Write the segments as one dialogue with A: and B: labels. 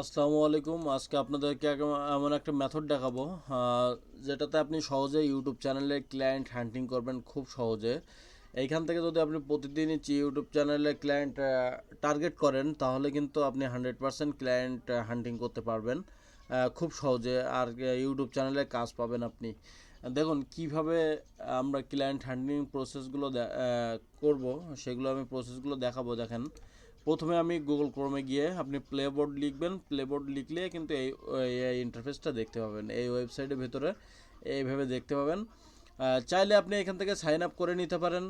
A: আসসালামু আলাইকুম। আজকে আপনাদেরকে এমন একটা মেথড দেখাবো যেটাতে আপনি সহজে ইউটিউব চ্যানেলে ক্লায়েন্ট হান্টিং করবেন খুব সহজে। এইখান থেকে যদি আপনি প্রতিদিনই ইউটিউব চ্যানেলে ক্লায়েন্ট টার্গেট করেন, তাহলে কিন্তু আপনি হান্ড্রেড পারসেন্ট ক্লায়েন্ট হান্টিং করতে পারবেন খুব সহজে। আর ইউটিউব চ্যানেলে কাজ পাবেন আপনি। দেখুন, কীভাবে আমরা ক্লায়েন্ট হান্টিং প্রসেসগুলো করব, সেগুলো আমি প্রসেসগুলো দেখাবো, দেখেন। প্রথমে আমি গুগল ক্রোমে গিয়ে আপনি প্লেবোর্ড লিখবেন। প্লেবোর্ড লিখলে কিন্তু এই ইন্টারফেসটা দেখতে পাবেন। এই ওয়েবসাইটের ভেতরে এইভাবে দেখতে পাবেন। চাইলে আপনি এখান থেকে সাইন আপ করে নিতে পারেন।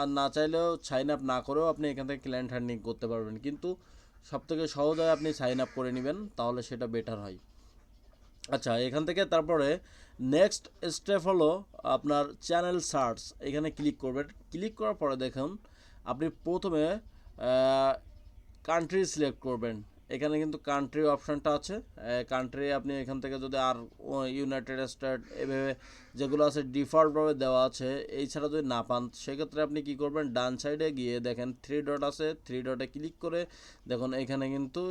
A: আর না চাইলেও সাইন আপ না করেও আপনি এখান থেকে ক্লায়েন্ট হান্ডিং করতে পারবেন। কিন্তু সবথেকে সহজ হয় আপনি সাইন আপ করে নেবেন, তাহলে সেটা বেটার হয়। আচ্ছা এখান থেকে তারপরে নেক্সট স্টেপ হলো আপনার চ্যানেল সার্চ এখানে ক্লিক করবেন। ক্লিক করার পরে দেখুন, আপনি প্রথমে কান্ট্রি সিলেক্ট করবেন। এখানে কিন্তু কান্ট্রি অপশানটা আছে। কান্ট্রি আপনি এখান থেকে যদি আর ইউনাইটেড স্টেট এভাবে যেগুলো আছে ডিফল্টভাবে দেওয়া আছে, এই ছাড়া যদি না পান, সেক্ষেত্রে আপনি কি করবেন, ডান সাইডে গিয়ে দেখেন থ্রি ডট আছে। থ্রি ডটে ক্লিক করে দেখুন এখানে কিন্তু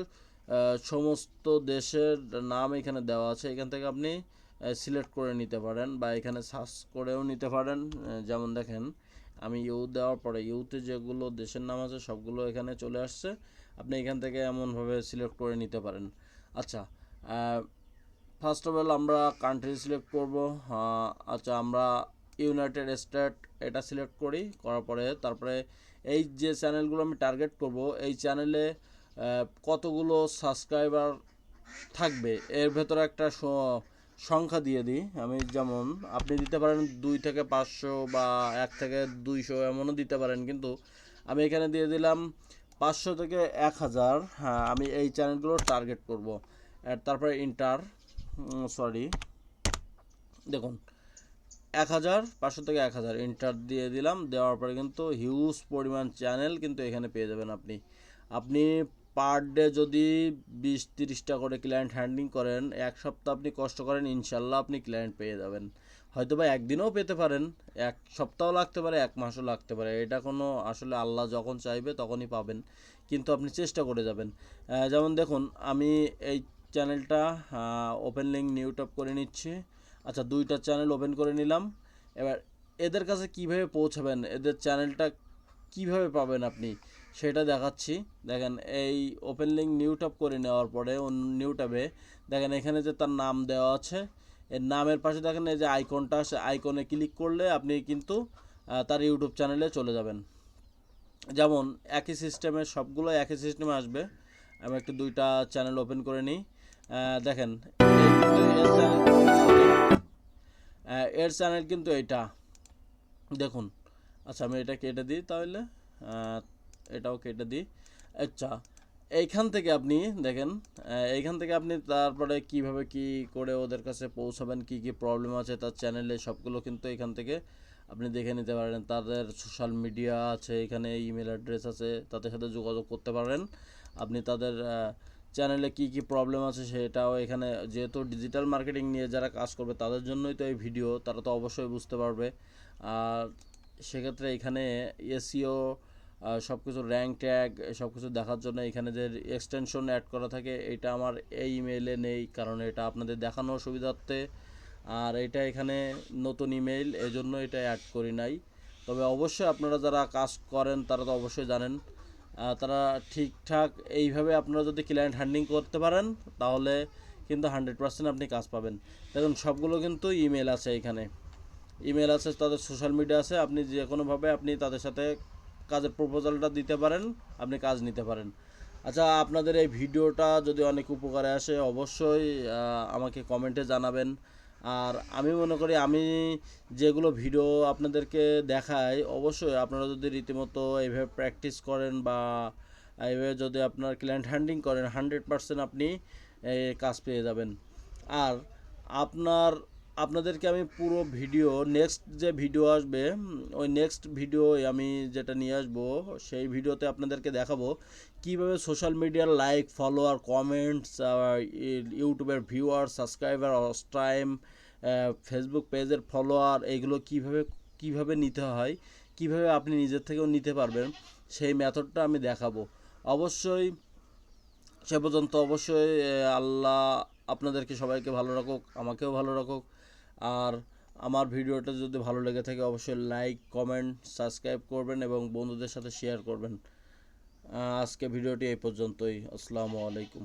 A: সমস্ত দেশের নাম এখানে দেওয়া আছে। এখান থেকে আপনি সিলেক্ট করে নিতে পারেন বা এখানে সার্চ করেও নিতে পারেন। যেমন দেখেন আমি ইউ দেওয়ার পরে ইউতে যেগুলো দেশের নাম আছে সবগুলো এখানে চলে আসছে। আপনি এখান থেকে এমনভাবে সিলেক্ট করে নিতে পারেন। আচ্ছা ফার্স্ট অফ অল আমরা কান্ট্রি সিলেক্ট করব। আচ্ছা আমরা ইউনাইটেড স্টেট এটা সিলেক্ট করি, করার পরে তারপরে এই যে চ্যানেলগুলো আমি টার্গেট করব, এই চ্যানেলে কতগুলো সাবস্ক্রাইবার থাকবে? এর ভেতরে একটা সংখ্যা দিয়ে দিই। আমি যেমন, আপনি দিতে পারেন দুই থেকে পাঁচশো বা এক থেকে দুইশো এমনও দিতে পারেন, কিন্তু আমি এখানে দিয়ে দিলাম পাঁচশো থেকে এক হাজার। হ্যাঁ আমি এই চ্যানেলগুলো টার্গেট করব। তারপরে ইন্টার সরি দেখুন, এক হাজার, পাঁচশো থেকে এক হাজার। ইন্টার দিয়ে দিলাম, দেওয়ার পরে কিন্তু হিউজ পরিমাণ চ্যানেল কিন্তু এখানে পেয়ে যাবেন আপনি। আপনি পার ডে যদি বিশ তিরিশটা করে ক্লায়েন্ট হ্যান্ডলিং করেন, এক সপ্তাহ আপনি কষ্ট করেন, ইনশাল্লাহ আপনি ক্লায়েন্ট পেয়ে যাবেন। হয়তো বা একদিনও পেতে পারেন, এক সপ্তাহ লাগতে পারে, এক মাসও লাগতে পারে। এটা কোনো আসলে আল্লাহ যখন চাইবে তখনই পাবেন, কিন্তু আপনি চেষ্টা করে যাবেন। যেমন দেখুন, আমি এই চ্যানেলটা ওপেন লিঙ্ক নিউ টপ করে নিচ্ছি। আচ্ছা দুইটা চ্যানেল ওপেন করে নিলাম। এবার এদের কাছে কীভাবে পৌঁছাবেন? এদের চ্যানেলটা কীভাবে পাবেন আপনি? সেটা দেখাচ্ছি। দেখেন, এই ওপেন লিঙ্ক নিউ ট্যাব করে নেওয়ার পরে নিউ ট্যাবে দেখেন, এখানে যে তার নাম দেওয়া আছে, এর নামের পাশে দেখেন, এই যে আইকনটা আছে আইকনে ক্লিক করলে আপনি কিন্তু তার ইউটিউব চ্যানেলে চলে যাবেন। যেমন, একই সিস্টেমে সবগুলো একই সিস্টেমে আসবে। আমি একটু দুইটা চ্যানেল ওপেন করে নিই। দেখেন এর চ্যানেল কিন্তু এইটা। দেখুন আচ্ছা আমি এটা কেটে দিই তাহলে। এটাও কেটে দিই। আচ্ছা এইখান থেকে আপনি দেখেন এইখান থেকে আপনি তারপরে কীভাবে কি করে ওদের কাছে পৌঁছাবেন, কি কি প্রবলেম আছে তার চ্যানেলে সবগুলো কিন্তু এখান থেকে আপনি দেখে নিতে পারেন। তাদের সোশ্যাল মিডিয়া আছে, এখানে ইমেল অ্যাড্রেস আছে, তাদের সাথে যোগাযোগ করতে পারেন। আপনি তাদের চ্যানেলে কি কি প্রবলেম আছে সেটাও এখানে, যেহেতু ডিজিটাল মার্কেটিং নিয়ে যারা কাজ করবে, তাদের জন্যই তো এই ভিডিও তারা তো অবশ্যই বুঝতে পারবে। আর সেক্ষেত্রে এখানে এসিও সব কিছু র্যাঙ্ক ট্যাগ সব কিছু দেখার জন্য এখানে যে এক্সটেনশন অ্যাড করা থাকে, এটা আমার এই ইমেইলে নেই, কারণ এটা আপনাদের দেখানোর সুবিধার্থে। আর এটা এখানে নতুন ইমেইল এজন্য এটা অ্যাড করি নাই। তবে অবশ্যই আপনারা যারা কাজ করেন, তারা তো অবশ্যই জানেন। তারা ঠিকঠাক এইভাবে আপনারা যদি ক্লায়েন্ট হ্যান্ডিং করতে পারেন, তাহলে কিন্তু হান্ড্রেড পার্সেন্ট আপনি কাজ পাবেন। দেখুন, সবগুলো কিন্তু ইমেল আছে এখানে। ইমেল আছে, তাদের সোশ্যাল মিডিয়া আছে, আপনি যে কোনোভাবে আপনি তাদের সাথে কাজের প্রপোজালটা দিতে পারেন, আপনি কাজ নিতে পারেন। আচ্ছা আপনাদের এই ভিডিওটা যদি অনেক উপকারে আসে, অবশ্যই আমাকে কমেন্টে জানাবেন। আর আমি মনে করি, আমি যেগুলো ভিডিও আপনাদেরকে দেখাই, অবশ্যই আপনারা যদি রীতিমতো এইভাবে প্র্যাকটিস করেন বা এইভাবে যদি আপনার ক্লায়েন্ট হ্যান্ডিং করেন হান্ড্রেড পারসেন্ট আপনি কাজ পেয়ে যাবেন। আর আপনার আপনাদেরকে আমি পুরো ভিডিও নেক্সট যে ভিডিও আসবে ওই নেক্সট ভিডিও আমি যেটা নিয়ে আসব, সেই ভিডিওতে আপনাদেরকে দেখাবো কীভাবে সোশ্যাল মিডিয়ার লাইক ফলোয়ার কমেন্টস ইউটিউবের ভিউয়ার সাবস্ক্রাইবার টাইম ফেসবুক পেজের ফলোয়ার এইগুলো কীভাবে কীভাবে নিতে হয়, কীভাবে আপনি নিজের থেকেও নিতে পারবেন, সেই মেথডটা আমি দেখাবো। অবশ্যই সে পর্যন্ত অবশ্যই আল্লাহ আপনাদেরকে সবাইকে ভালো রাখুক, আমাকেও ভালো রাখুক। আর আমার ভিডিওটা যদি ভালো লেগে থাকে, অবশ্যই লাইক কমেন্ট সাবস্ক্রাইব করবেন এবং বন্ধুদের সাথে শেয়ার করবেন। আজকে ভিডিওটি এই পর্যন্তই। আসসালামু আলাইকুম।